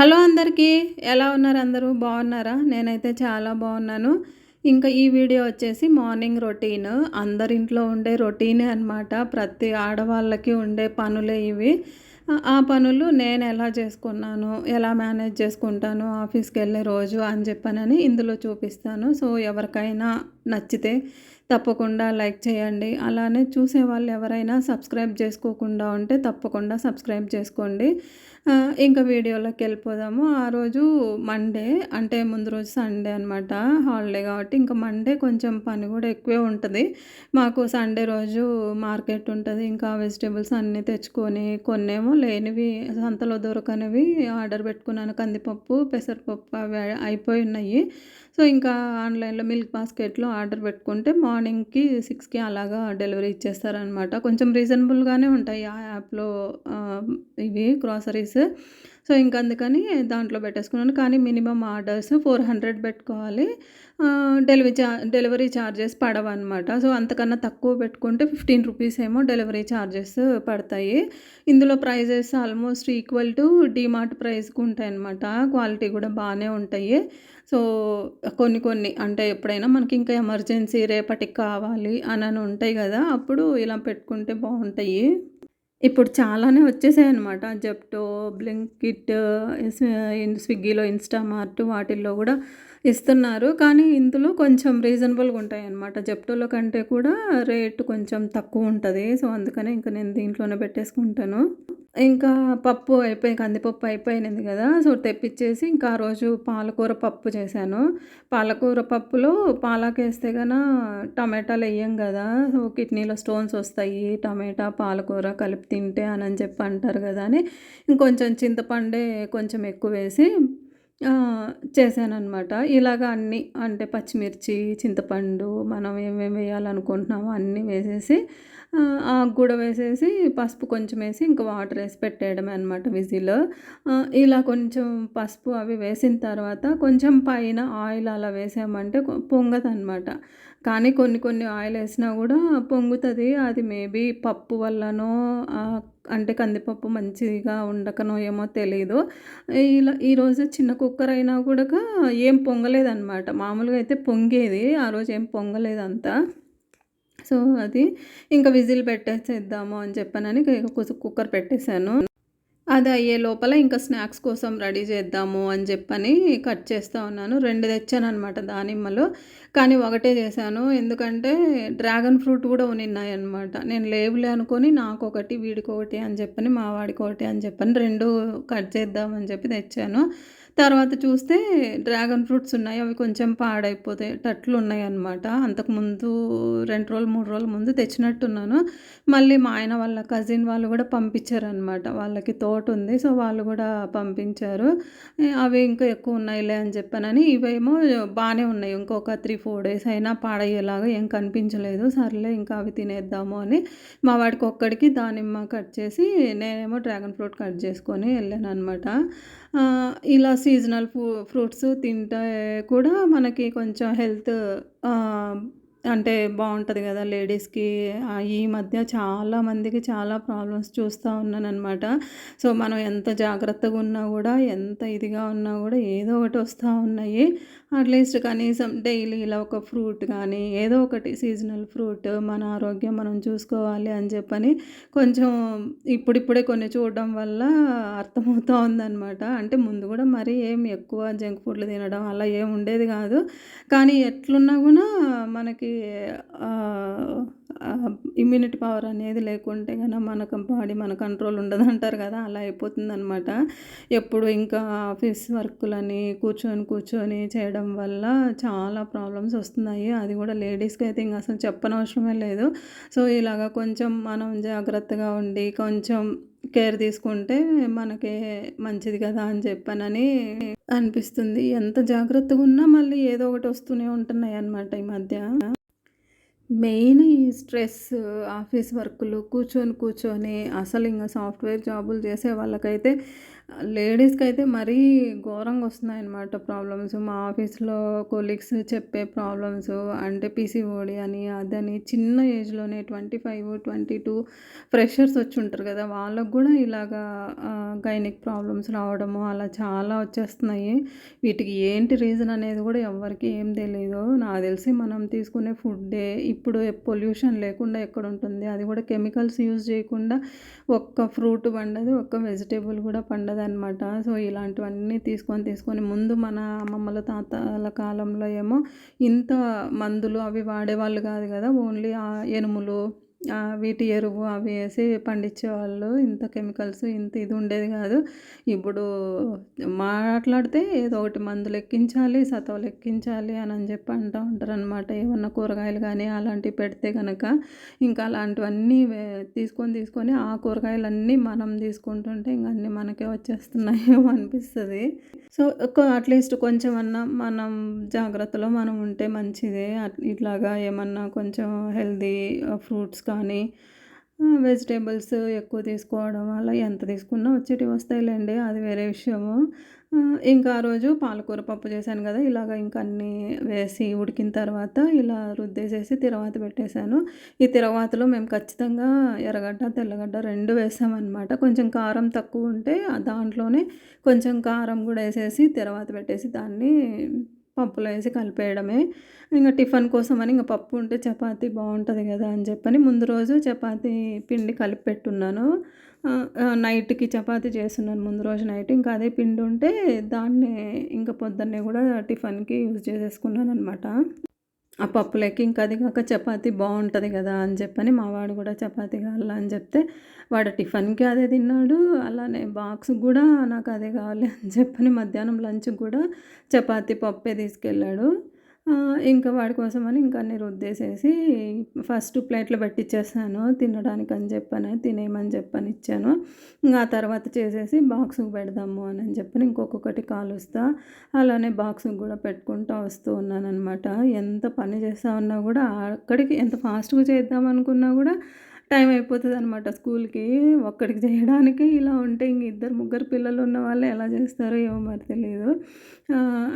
Hello అందరికీ ఎలా ఉన్నారు అందరూ? బాగున్నారా? నేనైతే చాలా బాగున్నాను. ఇంకా ఈ వీడియో వచ్చేసి మార్నింగ్ రొటీన్. అందరింట్లో ఉండే రొటీనే అనమాట ప్రతి ఆడవాళ్ళకి ఉండే పనులే ఇవి. ఆ- ఆ పనులు నేను ఎలా చేసుకున్నాను ఎలా మేనేజ్ చేసుకుంటాను ఆఫీస్కి వెళ్ళే రోజు అని చెప్పానని ఇందులో చూపిస్తాను. సో ఎవరికైనా నచ్చితే తప్పకుండా లైక్ చేయండి. అలానే చూసే వాళ్ళు ఎవరైనా సబ్స్క్రైబ్ చేసుకోకుండా ఉంటే తప్పకుండా సబ్స్క్రైబ్ చేసుకోండి. ఇంకా వీడియోలోకి వెళ్ళిపోదాము. ఆ రోజు మండే అంటే ముందు రోజు సండే అనమాట హాలిడే కాబట్టి ఇంకా మండే కొంచెం పని కూడా ఎక్కువే ఉంటుంది. మాకు సండే రోజు మార్కెట్ ఉంటుంది. ఇంకా వెజిటేబుల్స్ అన్నీ తెచ్చుకొని కొన్నేమో లేనివి సంతలో దొరకనివి ఆర్డర్ పెట్టుకున్నాను. కందిపప్పు పెసరపప్పు అవి అయిపోయి ఉన్నాయి. సో ఇంకా ఆన్లైన్లో మిల్క్ బాస్కెట్లో ఆర్డర్ పెట్టుకుంటే మార్నింగ్కి సిక్స్కి అలాగా డెలివరీ ఇచ్చేస్తారనమాట. కొంచెం రీజనబుల్గానే ఉంటాయి ఆ యాప్లో ఇవి గ్రాసరీస్. సో ఇంకా అందుకని దాంట్లో పెట్టేసుకున్నాను. కానీ మినిమం ఆర్డర్స్ ఫోర్ హండ్రెడ్ పెట్టుకోవాలి. డెలివరీ చా డెలివరీ ఛార్జెస్ పడవన్నమాట సో అంతకన్నా తక్కువ పెట్టుకుంటే ఫిఫ్టీన్ రూపీస్ ఏమో డెలివరీ ఛార్జెస్ పడతాయి. ఇందులో prices almost equal to DMart ప్రైస్కి ఉంటాయి అన్నమాట క్వాలిటీ కూడా బాగానే ఉంటాయి. సో కొన్ని కొన్ని అంటే ఎప్పుడైనా మనకి ఇంకా ఎమర్జెన్సీ రేపటికి కావాలి అని అని ఉంటాయి కదా అప్పుడు ఇలా పెట్టుకుంటే బాగుంటాయి ఇప్పుడు చాలానే వచ్చేసాయి అనమాట జెప్టో బ్లింకిట్ స్విగ్గీలో ఇన్స్టామార్ట్ వాటిల్లో కూడా ఇస్తున్నారు. కానీ ఇందులో కొంచెం రీజనబుల్గా ఉంటాయి అన్నమాట. జెప్టోలో కంటే కూడా రేటు కొంచెం తక్కువ ఉంటుంది. సో అందుకనే ఇంకా నేను దీంట్లోనే పెట్టేసుకుంటాను. ఇంకా పప్పు అయిపోయి కందిపప్పు అయిపోయినది కదా సో తెప్పించేసి ఇంకా ఆ రోజు పాలకూర పప్పు చేశాను. పాలకూర పప్పులో పాలకేస్తే కన్నా టమాటాలు వేయం కదా సో కిడ్నీలో స్టోన్స్ వస్తాయి. టమాటా పాలకూర కలిపి తింటే అని అని చెప్పి అంటారు కదా అని ఇంకొంచెం చింతపండే కొంచెం ఎక్కువ వేసి చేశానమాట ఇలాగ అన్నీ అంటే పచ్చిమిర్చి చింతపండు మనం ఏమేమి వేయాలనుకుంటున్నామో అన్నీ వేసేసి ఆకు కూడా వేసేసి పసుపు కొంచెం వేసి ఇంకా వాటర్ వేసి పెట్టేయడమే అనమాట విజిల్. ఇలా కొంచెం పసుపు అవి వేసిన తర్వాత కొంచెం పైన ఆయిల్ అలా వేసామంటే పొంగదు అనమాట కానీ కొన్ని కొన్ని ఆయిల్ వేసినా కూడా పొంగుతుంది. అది మేబీ పప్పు వల్లనో అంటే కందిపప్పు మంచిగా ఉండకనో ఏమో తెలియదు ఇలా ఈరోజు చిన్న కుక్కర్ అయినా కూడా ఏం పొంగలేదన్నమాట. మామూలుగా అయితే పొంగేది. ఆ రోజు ఏం పొంగలేదంతా. సో అది ఇంకా విజిల్ పెట్టేసేద్దాము అని చెప్పానని కుక్కర్ పెట్టేశాను. అది అయ్యే లోపల ఇంకా స్నాక్స్ కోసం రెడీ చేద్దాము అని చెప్పని కట్ చేస్తూ ఉన్నాను. రెండు తెచ్చాను అనమాట దానిమ్మలు. కానీ ఒకటే చేశాను. ఎందుకంటే డ్రాగన్ ఫ్రూట్ కూడా ఉన్నాయన్నమాట నేను లేవులే అనుకొని నాకు ఒకటి వీడికి ఒకటి అని చెప్పని మా వాడికి ఒకటి అని చెప్పని రెండు కట్ చేద్దామని చెప్పి తెచ్చాను. తర్వాత చూస్తే డ్రాగన్ ఫ్రూట్స్ ఉన్నాయి అవి కొంచెం పాడైపోతాయి టట్లు ఉన్నాయి అనమాట అంతకుముందు రెండు రోజులు మూడు రోజుల ముందు తెచ్చినట్టున్నాను. మళ్ళీ మా ఆయన వాళ్ళ కజిన్ వాళ్ళు కూడా పంపించారనమాట వాళ్ళకి తోట ఉంది సో వాళ్ళు కూడా పంపించారు. అవి ఇంకా ఎక్కువ ఉన్నాయిలే అని చెప్పానని. ఇవేమో బాగానే ఉన్నాయి ఇంకొక త్రీ ఫోర్ డేస్ అయినా పాడయ్యేలాగా ఏం కనిపించలేదు. సర్లే ఇంకా అవి తినేద్దాము అని మా వాడికి ఒక్కడికి దానిమ్మ కట్ చేసి నేనేమో డ్రాగన్ ఫ్రూట్ కట్ చేసుకొని వెళ్ళాను అనమాట ఇలా సీజనల్ ఫ్రూ ఫ్రూట్స్ తింటే కూడా మనకి కొంచెం హెల్త్ అంటే బాగుంటుంది కదా లేడీస్కి. ఈ మధ్య చాలా మందికి చాలా ప్రాబ్లమ్స్ చూస్తూ ఉన్నాను అనమాట సో మనం ఎంత జాగ్రత్తగా ఉన్నా కూడా ఎంత ఇదిగా ఉన్నా కూడా ఏదో ఒకటి వస్తూ ఉన్నాయి. అట్లీస్ట్ కనీసం డైలీ ఇలా ఒక ఫ్రూట్ కానీ ఏదో ఒకటి సీజనల్ ఫ్రూట్ మన ఆరోగ్యం మనం చూసుకోవాలి అని చెప్పని కొంచెం ఇప్పుడిప్పుడే కొన్ని చూడడం వల్ల అర్థమవుతూ ఉందన్నమాట. అంటే ముందు కూడా మరీ ఏం ఎక్కువ జంక్ ఫుడ్లు తినడం అలా ఏం ఉండేది కాదు. కానీ ఎట్లున్నా కూడా మనకి ఇమ్యూనిటీ పవర్ అనేది లేకుంటే కనుక మనకు బాడీ మన కంట్రోల్ ఉండదు అంటారు కదా అలా అయిపోతుందనమాట ఎప్పుడు ఇంకా ఆఫీస్ వర్కులని కూర్చొని కూర్చొని చేయడం వల్ల చాలా ప్రాబ్లమ్స్ వస్తున్నాయి. అది కూడా లేడీస్కి అయితే ఇంకా అసలు చెప్పనవసరమే లేదు. సో ఇలాగ కొంచెం మనం జాగ్రత్తగా ఉండి కొంచెం కేర్ తీసుకుంటే మనకే మంచిది కదా అని చెప్పానని అనిపిస్తుంది. ఎంత జాగ్రత్తగా ఉన్నా మళ్ళీ ఏదో ఒకటి వస్తూనే ఉంటున్నాయి అన్నమాట ఈ మధ్య. మెయిన్ ఈ స్ట్రెస్ ఆఫీస్ వర్కులు కూర్చొని కూర్చొని అసలు ఇంకా సాఫ్ట్వేర్ జాబులు చేసే వాళ్ళకైతే లేడీస్‌కి అయితే మరీ ఘోరంగా వస్తున్నాయి అన్నమాట ప్రాబ్లమ్స్. మా ఆఫీస్‌లో కొలీగ్స్ చెప్పే ప్రాబ్లమ్స్ అంటే పిసిఓడి అని, అదని చిన్న ఏజ్‌లోనే 25, 22 ఫ్రెషర్స్ వచ్చి ఉంటారు కదా! వాళ్ళకు కూడా ఇలాగా గైనిక్ ప్రాబ్లమ్స్ రావడము అలా చాలా వచ్చేస్తున్నాయి. వీటికి ఏంటి రీజన్ అనేది కూడా ఎవరికి ఏం తెలియదు నాకు తెలిసి మనం తీసుకునే ఫుడ్డే ఇప్పుడు పొల్యూషన్ లేకుండా ఎక్కడుంటుంది? అది కూడా కెమికల్స్ యూజ్ చేయకుండా ఒక్క ఫ్రూట్ పండదు. ఒక్క వెజిటేబుల్ కూడా పండదు పండదనమాట. సో, ఇలాంటివన్నీ తీసుకొని, తీసుకొని ముందు మన అమ్మమ్మల, తాతల కాలంలో ఏమో ఇంత మందులు అవి వాడేవాళ్ళు కాదు కదా ఓన్లీ ఎనుములు వీటి ఎరువు అవి వేసి పండించేవాళ్ళు. ఇంత కెమికల్స్ ఇంత ఇది ఉండేది కాదు ఇప్పుడు మాట్లాడితే ఏదో ఒకటి మందులెక్కించాలి, అని అని చెప్పి అంటా ఉంటారనమాట. ఏమన్నా కూరగాయలు కానీ అలాంటివి పెడితే కనుక ఇంకా అలాంటివన్నీ తీసుకొని, తీసుకొని ఆ కూరగాయలన్నీ మనం తీసుకుంటుంటే ఇంక అన్నీ మనకే వచ్చేస్తున్నాయేమో అనిపిస్తుంది సో, అట్లీస్ట్ కొంచెం అన్నా మనం జాగ్రత్తలో మనం ఉంటే మంచిదే. అట్ ఇట్లాగా ఏమన్నా కొంచెం హెల్దీ ఫ్రూట్స్ కానీ వెజిటేబుల్స్ ఎక్కువ తీసుకోవడం వల్ల ఎంత తీసుకున్నా వచ్చేటివి వస్తాయిలేండి అది వేరే విషయము. ఇంకా ఆ రోజు పాలకూర పప్పు చేశాను కదా ఇలాగ ఇంక అన్నీ వేసి ఉడికిన తర్వాత ఇలా రుద్దేసేసి తిరవాత పెట్టేశాను. ఈ తిరవాతలో మేము ఖచ్చితంగా ఎర్రగడ్డ, తెల్లగడ్డ రెండు వేసామన్నమాట కొంచెం కారం తక్కువ ఉంటే దాంట్లోనే కొంచెం కారం కూడా వేసేసి తిరవాత పెట్టేసి దాన్ని పప్పులో వేసి కలిపేయడమే. ఇంకా టిఫిన్ అని ఇంకా పప్పు ఉంటే చపాతీ బాగుంటుంది కదా అని చెప్పని ముందు రోజు చపాతీ పిండి కలిపి పెట్టున్నాను. నైట్‌కి చపాతీ చేస్తున్నాను ముందు రోజు నైట్. ఇంకా అదే పిండి ఉంటే దాన్ని ఇంకా పొద్దున్నే కూడా టిఫిన్‌కి యూజ్ చేసేసుకున్నాను అనమాట ఆ పప్పులోకి ఇంకా అది కాక చపాతీ బాగుంటుంది కదా అని చెప్పని మా వాడు చపాతి చపాతీ కావాలా అని చెప్తే వాడు టిఫిన్‌కి అదే తిన్నాడు. అలానే బాక్స్ కూడా నాకు అదే కావాలి అని చెప్పని మధ్యాహ్నం లంచ్‌కి కూడా చపాతీ పప్పే తీసుకెళ్ళాడు. ఇంకా వాడి కోసమని ఇంకా అన్ని రుద్దేసేసి ఫస్ట్ ప్లేట్‌లో పెట్టిచ్చేసాను అని చెప్పని తినేయమని చెప్పని ఇచ్చాను. ఇంకా ఆ తర్వాత చేసేసి బాక్స్‌కి పెడదాము అని చెప్పని ఇంకొక్కొక్కటి కాలుస్తా అలానే బాక్స్‌కి కూడా పెట్టుకుంటూ వస్తూ ఉన్నాననమాట. ఎంత పని చేస్తా ఉన్నా కూడా అక్కడికి ఎంత ఫాస్ట్‌గా చేద్దాం అనుకున్నా టైం అయిపోతుంది అనమాట స్కూల్‌కి. ఒక్కడికి చేయడానికి ఇలా ఉంటే ఇంక ఇద్దరు, ముగ్గురు పిల్లలు ఉన్న వాళ్ళు ఎలా చేస్తారో ఏమో మరి తెలియదు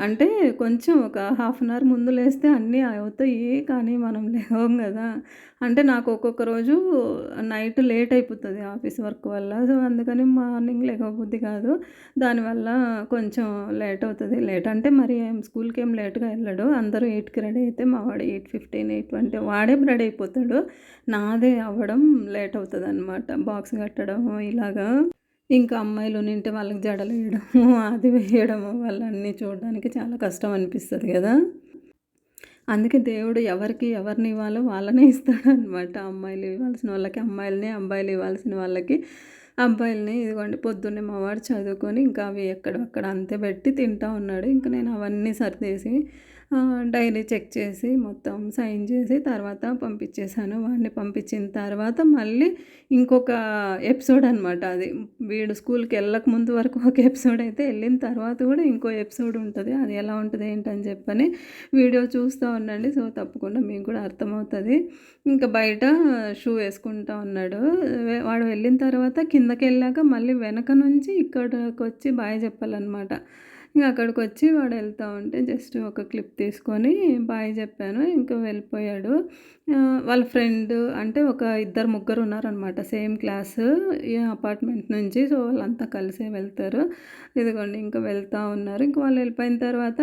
అంటే కొంచెం ఒక హాఫ్ అన్ అవర్ ముందు లేస్తే అన్నీ అవుతాయి. కానీ మనం లేవం కదా అంటే నాకు ఒక్కొక్క రోజు నైట్ లేట్ అయిపోతుంది ఆఫీస్ వర్క్ వల్ల. సో, అందుకని మార్నింగ్ లేకపోద్ది కాదు. దానివల్ల కొంచెం లేట్ అవుతుంది లేట్ అంటే మరి ఏం స్కూల్‌కి ఏం లేట్‌గా వెళ్ళడు అందరూ ఎయిట్కి రెడీ అయితే మా వాడు 8:15, 8:20 వాడే రెడీ అయిపోతాడు. నాదే అవ్వడం లేట్ అవుతుంది అనమాట బాక్స్ కట్టడము ఇలాగా. ఇంకా అమ్మాయిలు నింటే వాళ్ళకి జడలు జడలేయడము, అది వేయడము వాళ్ళన్నీ చూడడానికి చాలా కష్టం అనిపిస్తుంది కదా అందుకే దేవుడు ఎవరికి ఎవరిని ఇవ్వాలో వాళ్ళనే ఇస్తాడనమాట. అమ్మాయిలు ఇవ్వాల్సిన వాళ్ళకి అమ్మాయిలని, అబ్బాయిలు ఇవ్వాల్సిన వాళ్ళకి అబ్బాయిలని. ఇదిగోండి పొద్దున్నే మా వాడు చదువుకొని ఇంకా అవి ఎక్కడక్కడ అంతే పెట్టి తింటా ఉన్నాడు. ఇంకా నేను అవన్నీ సర్దేసి డైరీ చెక్ చేసి మొత్తం సైన్ చేసి తర్వాత పంపించేశాను వాడిని పంపించిన తర్వాత మళ్ళీ ఇంకొక ఎపిసోడ్ అనమాట అది. వీడు స్కూల్‌కి వెళ్ళక ముందు వరకు ఒక ఎపిసోడ్ అయితే వెళ్ళిన తర్వాత కూడా ఇంకో ఎపిసోడ్ ఉంటుంది అది ఎలా ఉంటుంది ఏంటని చెప్పని వీడియో చూస్తూ ఉండండి. సో, తప్పకుండా మీకు కూడా అర్థమవుతుంది ఇంకా బయట షూ వేసుకుంటా ఉన్నాడు. వాడు వెళ్ళిన తర్వాత కిందకి వెళ్ళాక మళ్ళీ వెనక నుంచి ఇక్కడికి వచ్చి బాయ్ చెప్పాలనమాట. ఇంకా అక్కడికి వచ్చి వాడు వెళ్తా ఉంటే జస్ట్ ఒక క్లిప్ తీసుకొని బాయ్ చెప్పాను. ఇంకా వెళ్ళిపోయాడు. వాళ్ళ ఫ్రెండ్ అంటే ఒక ఇద్దరు, ముగ్గురు ఉన్నారనమాట. సేమ్ క్లాసు ఈ అపార్ట్మెంట్ నుంచి. సో, వాళ్ళంతా కలిసే వెళ్తారు. ఇదిగోండి ఇంకా వెళ్తా ఉన్నారు. ఇంక వాళ్ళు వెళ్ళిపోయిన తర్వాత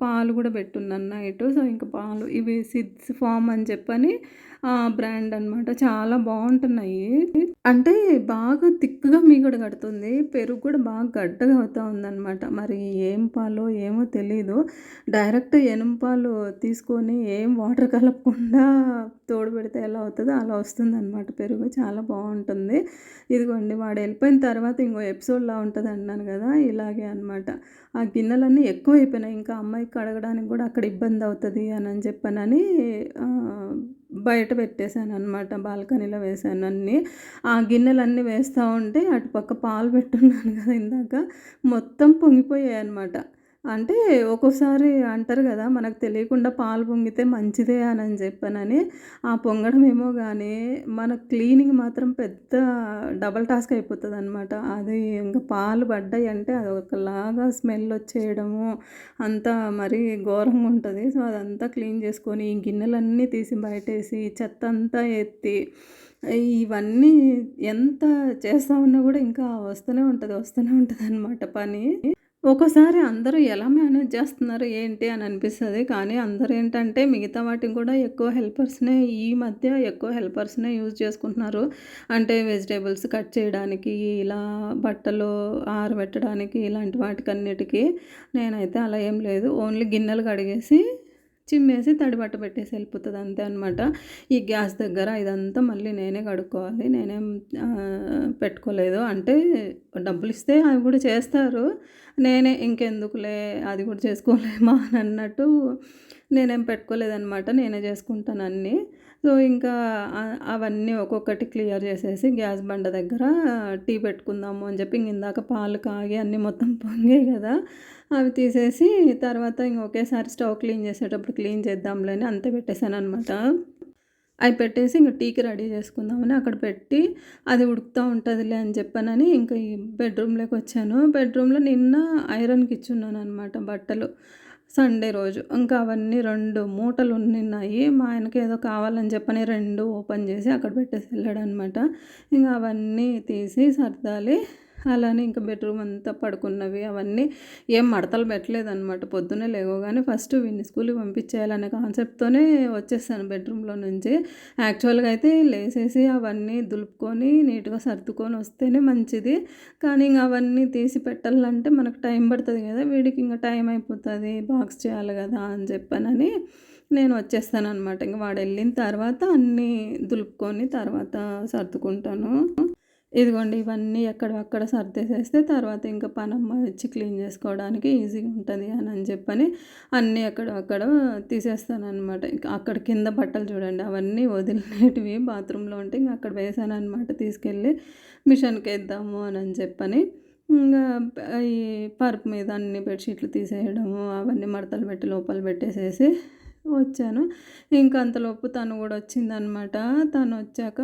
పాలు కూడా పెట్టున్నాను నైట్ సో, ఇంక పాలు ఇవి సిడ్స్ ఫామ్ అని చెప్పని బ్రాండ్ అనమాట. చాలా బాగుంటున్నాయి అంటే బాగా థిక్‌గా మీగడ కడుతుంది. పెరుగు కూడా బాగా గడ్డగా అవుతూ ఉందనమాట. మరి ఏం పాలో ఏమో తెలీదు. డైరెక్ట్ ఎనుం పాలు తీసుకొని ఏం వాటర్ కలపకుండా తోడు పెడితే ఎలా అవుతుందో అలా వస్తుందనమాట పెరుగు. చాలా బాగుంటుంది ఇదిగోండి వాడు వెళ్ళిపోయిన తర్వాత ఇంకో ఎపిసోడ్‌లా ఉంటుంది అన్నాను కదా ఇలాగే అనమాట. ఆ గిన్నెలన్నీ ఎక్కువ అయిపోయినాయి ఇంకా అమ్మాయికి కడగడానికి కూడా అక్కడ ఇబ్బంది అవుతుంది అని చెప్పనని బయట బయట పెట్టేసాననమాట. బాల్కనీలో వేశాను అన్నీ. ఆ గిన్నెలన్నీ వేస్తూ ఉంటే అటుపక్క పాలు పెట్టున్నాను కదా ఇందాక మొత్తం పొంగిపోయాయి అనమాట అంటే ఒక్కోసారి అంటారు కదా మనకు తెలియకుండా పాలు పొంగితే మంచిదే అని అని చెప్పానని. ఆ పొంగడం ఏమో కానీ మన క్లీనింగ్ మాత్రం పెద్ద డబల్ టాస్క్ అయిపోతుంది అనమాట అది ఇంకా పాలు పడ్డాయి అంటే అది ఒకలాగా స్మెల్ వచ్చేయడము అంతా మరీ ఘోరంగా ఉంటుంది. సో అదంతా క్లీన్ చేసుకొని ఈ గిన్నెలన్నీ తీసి బయటేసి చెత్త అంతా ఎత్తి ఇవన్నీ ఎంత చేస్తా ఉన్నా కూడా ఇంకా వస్తూనే ఉంటుంది వస్తూనే ఉంటుంది అనమాట పని. ఒక్కోసారి అందరూ ఎలా మేనేజ్ చేస్తున్నారు ఏంటి అని అనిపిస్తుంది. కానీ అందరూ ఏంటంటే మిగతా వాటిని కూడా ఎక్కువ హెల్పర్స్నే ఈ మధ్య ఎక్కువ హెల్పర్స్నే యూజ్ చేసుకుంటున్నారు. అంటే వెజిటేబుల్స్ కట్ చేయడానికి ఇలా బట్టలు ఆరబెట్టడానికి ఇలాంటి వాటికన్నిటికీ నేనైతే అలా ఏం లేదు. ఓన్లీ గిన్నెలు కడిగేసి చిమ్మేసి తడి బట్ట పెట్టేసి వెళ్ళిపోతుంది అంతే అనమాట ఈ గ్యాస్ దగ్గర ఇదంతా మళ్ళీ నేనే కడుక్కోవాలి. నేనేం పెట్టుకోలేదు. అంటే డబ్బులు ఇస్తే అవి కూడా చేస్తారు. నేనే ఇంకెందుకులే అది కూడా చేసుకోలేమా అని అన్నట్టు నేనేం పెట్టుకోలేదనమాట నేనే చేసుకుంటాను అన్నీ. సో ఇంకా అవన్నీ ఒక్కొక్కటి క్లియర్ చేసేసి గ్యాస్ బండ దగ్గర టీ పెట్టుకుందాము అని చెప్పి ఇందాక పాలు కాగి అన్నీ మొత్తం పొంగాయి కదా అవి తీసేసి తర్వాత ఇంక ఒకేసారి స్టవ్ క్లీన్ చేసేటప్పుడు క్లీన్ చేద్దాంలే అని అంతే పెట్టేశాను అనమాట అవి పెట్టేసి ఇంకా టీకి రెడీ చేసుకుందామని అక్కడ పెట్టి అది ఉడుకుతూ ఉంటుందిలే అని చెప్పానని ఇంకా ఈ బెడ్రూమ్లోకి వచ్చాను. బెడ్రూమ్లో నిన్న ఐరన్కి ఇచ్చున్నాను అనమాట బట్టలు. సండే రోజు. ఇంకా అవన్నీ రెండు మూటలు ఉన్నాయి మా ఆయనకి ఏదో కావాలని చెప్పని రెండు ఓపెన్ చేసి అక్కడ పెట్టేసి వెళ్ళాడు అనమాట ఇంకా అవన్నీ తీసి సర్దాలి. అలానే ఇంకా బెడ్రూమ్ అంతా పడుకున్నవి అవన్నీ ఏం మడతలు పెట్టలేదన్నమాట. పొద్దున్నే లేవగానే ఫస్ట్ వీడిని స్కూల్కి పంపించేయాలనే కాన్సెప్ట్తోనే వచ్చేసాను బెడ్రూమ్లో నుంచి. యాక్చువల్గా అయితే లేసేసి అవన్నీ దులుపుకొని నీట్గా సర్దుకొని వస్తేనే మంచిది. కానీ ఇంకా అవన్నీ తీసి పెట్టాలంటే మనకు టైం పడుతుంది కదా వీడికి ఇంకా టైం అయిపోతుంది బాక్స్ చేయాలి కదా అని చెప్పానని నేను వచ్చేస్తాను అనమాట ఇంక వాడు వెళ్ళిన తర్వాత అన్నీ దులుపుకొని తర్వాత సర్దుకుంటాను. ఇదిగోండి ఇవన్నీ ఎక్కడక్కడ సర్దేసేస్తే తర్వాత ఇంకా పనమ్మ వచ్చి క్లీన్ చేసుకోవడానికి ఈజీగా ఉంటుంది అని అని చెప్పని అన్నీ అక్కడ తీసేస్తాను అనమాట అక్కడ కింద బట్టలు చూడండి అవన్నీ వదిలినటివి బాత్రూంలో ఉంటే ఇంకా అక్కడ వేసాను అనమాట తీసుకెళ్ళి మిషన్కి వేద్దాము అని అని చెప్పని ఇంకా ఈ పరుపు మీద అన్ని బెడ్షీట్లు తీసేయడము అవన్నీ మడతలు పెట్టి లోపల పెట్టేసేసి వచ్చాను. ఇంకా అంతలోపు తను కూడా వచ్చిందనమాట. తను వచ్చాక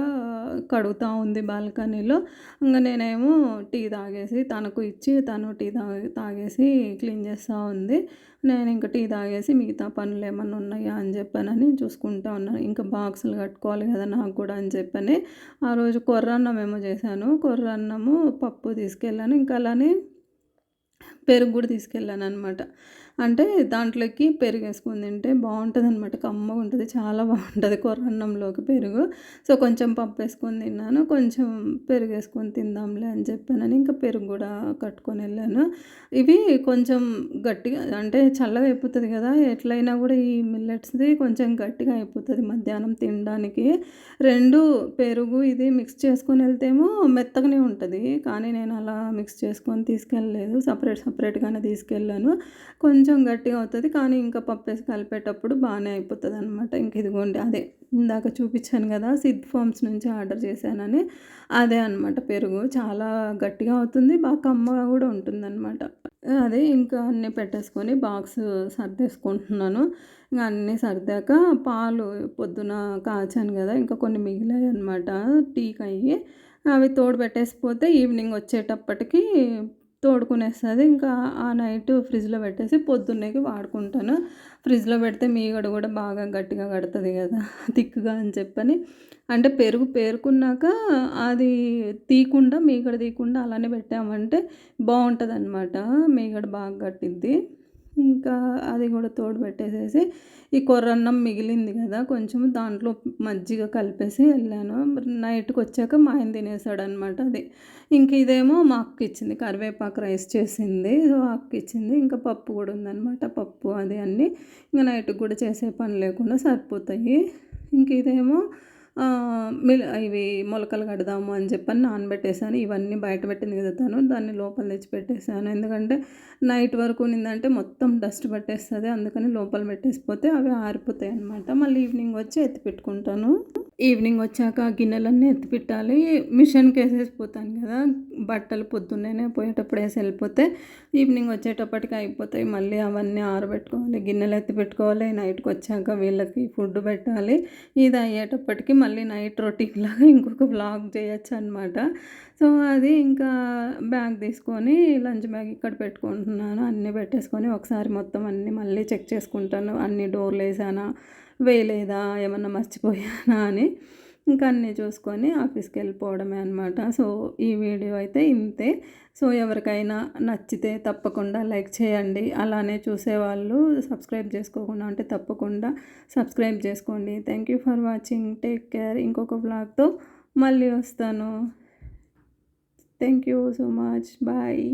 కడుగుతూ ఉంది బాల్కనీలో. ఇంకా నేనేమో టీ తాగేసి తనకు ఇచ్చి తను టీ తాగి తాగేసి క్లీన్ చేస్తూ ఉంది. నేను ఇంకా టీ తాగేసి మిగతా పనులు ఏమన్నా ఉన్నాయా అని చెప్పానని చూసుకుంటా ఉన్నాను ఇంకా బాక్సులు కట్టుకోవాలి కదా నాకు కూడా అని చెప్పని ఆ రోజు కొర్రన్నం ఏమో చేశాను. కొర్రన్నము పప్పు తీసుకెళ్ళాను. ఇంకా అలానే పెరుగు కూడా తీసుకెళ్ళాను అనమాట అంటే దాంట్లోకి పెరుగు వేసుకుని తింటే బాగుంటుంది అనమాట కమ్మగా ఉంటుంది చాలా బాగుంటుంది. కొర్రన్నంలోకి పెరుగు. సో కొంచెం పప్పు వేసుకొని తిన్నాను. కొంచెం పెరుగు వేసుకొని తిందాంలే అని చెప్పానని ఇంకా పెరుగు కూడా కట్టుకొని వెళ్ళాను. ఇవి కొంచెం గట్టిగా అంటే చల్లగా అయిపోతుంది కదా. ఎట్లయినా కూడా ఈ మిల్లెట్స్ది కొంచెం గట్టిగా అయిపోతుంది మధ్యాహ్నం తినడానికి. రెండు పెరుగు ఇది మిక్స్ చేసుకొని వెళ్తేమో మెత్తగానే ఉంటుంది. కానీ నేను అలా మిక్స్ చేసుకొని తీసుకెళ్ళలేదు. సపరేట్ సపరేట్గానే తీసుకెళ్ళాను. కొంచెం కొంచెం గట్టిగా అవుతుంది కానీ ఇంకా పప్పు వేసి కలిపేటప్పుడు బాగానే అయిపోతుంది అనమాట ఇంక ఇదిగోండి అదే ఇందాక చూపించాను కదా సిద్ ఫార్మ్స్ నుంచి ఆర్డర్ చేశానని అదే అనమాట పెరుగు. చాలా గట్టిగా అవుతుంది బాగా కమ్మగా కూడా ఉంటుందన్నమాట. అదే ఇంకా అన్నీ పెట్టేసుకొని బాక్స్ సర్దేసుకుంటున్నాను. ఇంకా అన్నీ సర్దాక పాలు పొద్దున కాచాను కదా ఇంకా కొన్ని మిగిలాయి అనమాట టీకి అయ్యి అవి తోడు పెట్టేసిపోతే ఈవినింగ్ వచ్చేటప్పటికి తోడుకునేస్తుంది. ఇంకా ఆ నైట్ ఫ్రిడ్జ్లో పెట్టేసి పొద్దున్నేకి వాడుకుంటాను. ఫ్రిడ్జ్లో పెడితే మీగడ కూడా బాగా గట్టిగా కడుతుంది కదా థిక్గా అని చెప్పని. అంటే పెరుగు పేరుకున్నాక అది తీయకుండా మీగడ తీయకుండా అలానే పెట్టామంటే బాగుంటుంది అనమాట మీగడ బాగా కట్టిద్ది. ఇంకా అది కూడా తోడు పెట్టేసేసి ఈ కొర్రన్నం మిగిలింది కదా కొంచెం దాంట్లో మజ్జిగ కలిపేసి వెళ్ళాను. నైట్కి వచ్చాక మా ఆయన తినేసాడు అనమాట అది. ఇంక ఇదేమో మా అక్క ఇచ్చింది కరివేపాకు రైస్ చేసింది. సో అక్క ఇచ్చింది. ఇంకా పప్పు కూడా ఉందన్నమాట పప్పు అది అన్నీ. ఇంకా నైట్కి కూడా చేసే పని లేకుండా సరిపోతాయి. ఇంక ఇదేమో ఇవి మొలకలు కడదాము అని చెప్పని నానబెట్టేసాను ఇవన్నీ బయట పెట్టింది కదా తను దాన్ని లోపల తెచ్చి పెట్టేశాను. ఎందుకంటే నైట్ వరకు ఉన్నిందంటే మొత్తం డస్ట్ పట్టేస్తుంది అందుకని లోపల పెట్టేసిపోతే అవి ఆరిపోతాయి అనమాట మళ్ళీ ఈవినింగ్ వచ్చి ఎత్తి పెట్టుకుంటాను. ఈవినింగ్ వచ్చాక గిన్నెలన్నీ ఎత్తిపెట్టాలి మిషన్కి మిషన్కి వేసేసిపోతాను కదా. బట్టలు పొద్దున్నే పోయేటప్పుడు వేసి వెళ్ళిపోతే ఈవినింగ్ వచ్చేటప్పటికి అయిపోతాయి. మళ్ళీ అవన్నీ ఆరబెట్టుకోవాలి. గిన్నెలు ఎత్తి పెట్టుకోవాలి. నైట్కి వచ్చాక వీళ్ళకి ఫుడ్ పెట్టాలి. ఇది అయ్యేటప్పటికి మళ్ళీ నైట్ రొటీన్ లాగా ఇంకొక బ్లాగ్ చేయొచ్చు అనమాట సో అది ఇంకా బ్యాగ్ తీసుకొని లంచ్ బ్యాగ్ ఇక్కడ పెట్టుకుంటున్నాను. అన్నీ పెట్టేసుకొని ఒకసారి మొత్తం అన్నీ మళ్ళీ చెక్ చేసుకుంటాను. అన్ని డోర్లు వేసానా? వేయలేదా? ఏమన్నా మర్చిపోయానా అని ఇంకా అన్నీ చూసుకొని ఆఫీస్కి వెళ్ళిపోవడమే అనమాట సో ఈ వీడియో అయితే ఇంతే. సో ఎవరికైనా నచ్చితే తప్పకుండా లైక్ చేయండి. అలానే చూసేవాళ్ళు సబ్స్క్రైబ్ చేసుకోకుండా అంటే తప్పకుండా సబ్స్క్రైబ్ చేసుకోండి. Thank you for watching take care ఇంకొక బ్లాగ్తో మళ్ళీ వస్తాను. Thank you so much bye